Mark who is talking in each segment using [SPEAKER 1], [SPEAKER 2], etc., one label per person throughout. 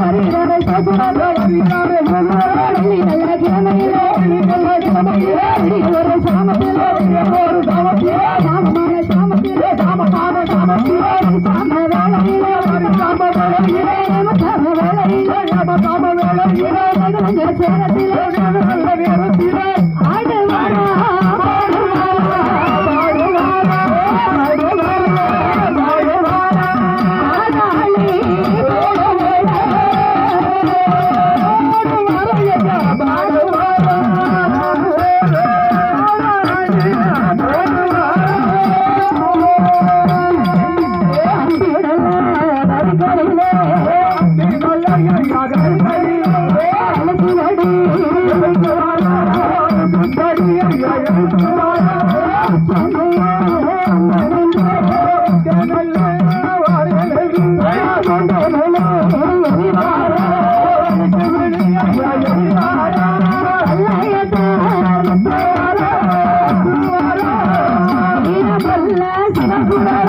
[SPEAKER 1] రామ சிவகுமார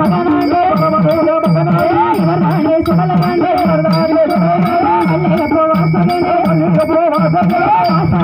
[SPEAKER 1] மகனாண்டே மகனாண்டே வைக்க ¡Vamos, vamos!